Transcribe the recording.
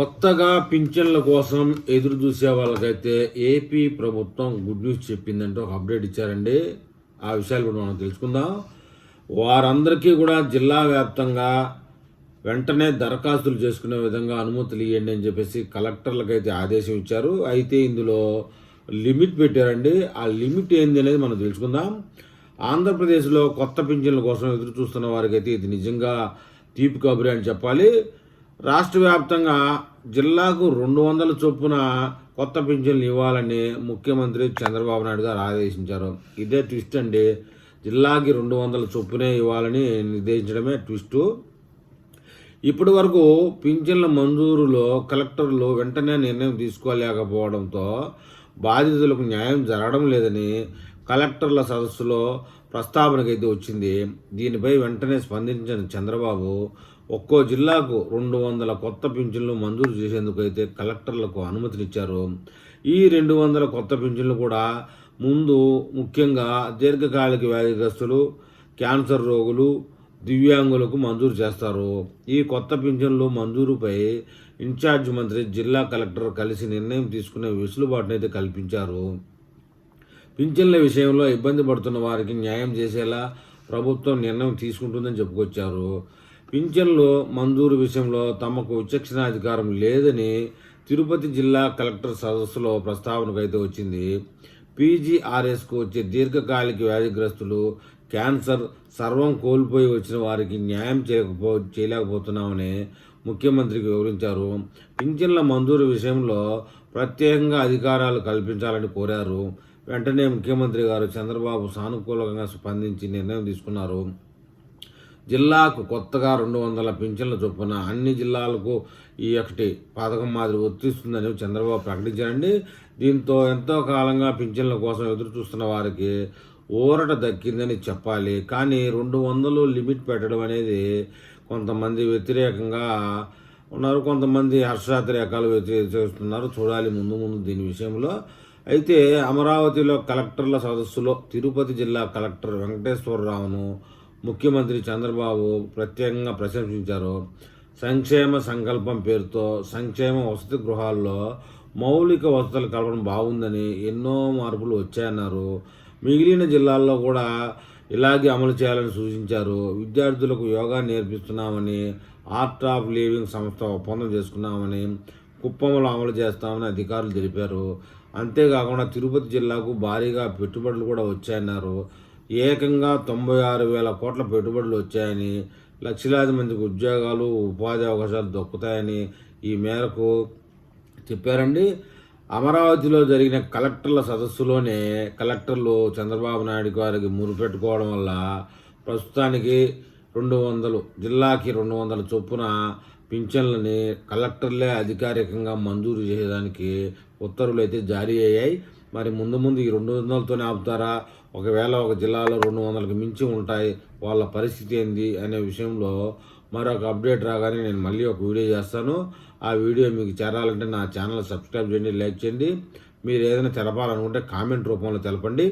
కొత్తగా పింఛన్ల కోసం ఎదురు చూసే వాళ్ళకైతే ఏపీ ప్రభుత్వం గుడ్ న్యూస్ చెప్పిందంటే ఒక అప్డేట్ ఇచ్చారండి. ఆ విషయాలు కూడా మనం తెలుసుకుందాం. వారందరికీ కూడా జిల్లా వ్యాప్తంగా వెంటనే దరఖాస్తులు చేసుకునే విధంగా అనుమతులు ఇవ్వండి అని చెప్పేసి కలెక్టర్లకు అయితే ఆదేశం ఇచ్చారు. అయితే ఇందులో లిమిట్ పెట్టారండి. ఆ లిమిట్ ఏంది అనేది మనం తెలుసుకుందాం. ఆంధ్రప్రదేశ్లో కొత్త పింఛన్ల కోసం ఎదురు చూస్తున్న వారికైతే ఇది నిజంగా తీపి కబురి అని చెప్పాలి. రాష్ట్ర వ్యాప్తంగా జిల్లాకు రెండు వందల చొప్పున కొత్త పింఛన్లు ఇవ్వాలని ముఖ్యమంత్రి చంద్రబాబు నాయుడు గారు ఆదేశించారు. ఇదే ట్విస్ట్ అండి. జిల్లాకి రెండు వందల చొప్పునే ఇవ్వాలని నిర్దేశించడమే ట్విస్టు. ఇప్పటి వరకు పింఛన్ల మంజూరులో కలెక్టర్లు వెంటనే నిర్ణయం తీసుకోలేకపోవడంతో బాధితులకు న్యాయం జరగడం లేదని కలెక్టర్ల సదస్సులో ప్రస్తావనకైతే వచ్చింది. దీనిపై వెంటనే స్పందించిన చంద్రబాబు ఒక్కో జిల్లాకు రెండు వందల కొత్త పింఛన్లు మంజూరు చేసేందుకు అయితే కలెక్టర్లకు అనుమతినిచ్చారు. ఈ రెండు వందల కొత్త పింఛన్లు కూడా ముందు ముఖ్యంగా దీర్ఘకాలిక వ్యాధిగ్రస్తులు క్యాన్సర్ రోగులు దివ్యాంగులకు మంజూరు చేస్తారు. ఈ కొత్త పింఛన్లు మంజూరుపై ఇన్ఛార్జ్ మంత్రి జిల్లా కలెక్టర్ కలిసి నిర్ణయం తీసుకునే వెసులుబాటునైతే కల్పించారు. పింఛన్ల విషయంలో ఇబ్బంది పడుతున్న వారికి న్యాయం చేసేలా ప్రభుత్వం నిర్ణయం తీసుకుంటుందని చెప్పుకొచ్చారు. పింఛన్లు మంజూరు విషయంలో తమకు విచక్షణాధికారం లేదని తిరుపతి జిల్లా కలెక్టర్ సదస్సులో ప్రస్తావనకైతే వచ్చింది. పీజీఆర్ఎస్కు వచ్చే దీర్ఘకాలిక వ్యాధిగ్రస్తులు క్యాన్సర్ సర్వం కోల్పోయి వచ్చిన వారికి న్యాయం చేయకపో చేయలేకపోతున్నామని ముఖ్యమంత్రికి వివరించారు. పింఛన్ల మంజూరు విషయంలో ప్రత్యేకంగా అధికారాలు కల్పించాలని కోరారు. వెంటనే ముఖ్యమంత్రి గారు చంద్రబాబు సానుకూలంగా స్పందించి నిర్ణయం తీసుకున్నారు. జిల్లాకు కొత్తగా రెండు వందల పింఛన్ల చొప్పున అన్ని జిల్లాలకు ఈ ఒకటి పథకం మాదిరి వర్తిస్తుందని చంద్రబాబు ప్రకటించారండి. దీంతో ఎంతో కాలంగా పింఛన్ల కోసం ఎదురు చూస్తున్న వారికి ఊరట దక్కిందని చెప్పాలి. కానీ రెండు వందలు లిమిట్ పెట్టడం అనేది కొంతమంది వ్యతిరేకంగా ఉన్నారు. కొంతమంది హర్షాతిరేకాలు చేస్తున్నారు. చూడాలి ముందు ముందు దీని విషయంలో. అయితే అమరావతిలో కలెక్టర్ల సదస్సులో తిరుపతి జిల్లా కలెక్టర్ వెంకటేశ్వరరావును ముఖ్యమంత్రి చంద్రబాబు ప్రత్యేకంగా ప్రశంసించారు. సంక్షేమ సంకల్పం పేరుతో సంక్షేమ వసతి గృహాల్లో మౌలిక వసతుల కల్పన బాగుందని ఎన్నో మార్పులు వచ్చాయన్నారు. మిగిలిన జిల్లాల్లో కూడా ఇలాగే అమలు చేయాలని సూచించారు. విద్యార్థులకు యోగా నేర్పిస్తున్నామని ఆర్ట్ ఆఫ్ లివింగ్ సంస్థ ఒప్పందం చేసుకున్నామని కుప్పంలో అమలు చేస్తామని అధికారులు తెలిపారు. అంతేకాకుండా తిరుపతి జిల్లాకు భారీగా పెట్టుబడులు కూడా వచ్చాయన్నారు. ఏకంగా తొంభై ఆరు వేల కోట్ల పెట్టుబడులు వచ్చాయని లక్షలాది మందికి ఉద్యోగాలు ఉపాధి అవకాశాలు దొక్కుతాయని ఈ మేరకు చెప్పారండి. అమరావతిలో జరిగిన కలెక్టర్ల సదస్సులోనే కలెక్టర్లు చంద్రబాబు నాయుడు గారికి మురిపెట్టుకోవడం వల్ల ప్రస్తుతానికి రెండు వందలు జిల్లాకి రెండు వందల చొప్పున పింఛన్లని కలెక్టర్లే అధికారికంగా మంజూరు చేయడానికి ఉత్తర్వులు అయితే జారీ అయ్యాయి. మరి ముందు ముందు ఈ రెండు వందలతోనే ఆపుతారా? ఒకవేళ ఒక జిల్లాలో రెండు వందలకు మించి ఉంటాయి వాళ్ళ పరిస్థితి ఏంది అనే విషయంలో మరొక అప్డేట్ రాగానే నేను మళ్ళీ ఒక వీడియో చేస్తాను. ఆ వీడియో మీకు చేరాలంటే నా ఛానల్ సబ్స్క్రైబ్ చేయండి లైక్ చేయండి. మీరు ఏదైనా తెలపాలనుకుంటే కామెంట్ రూపంలో తెలపండి.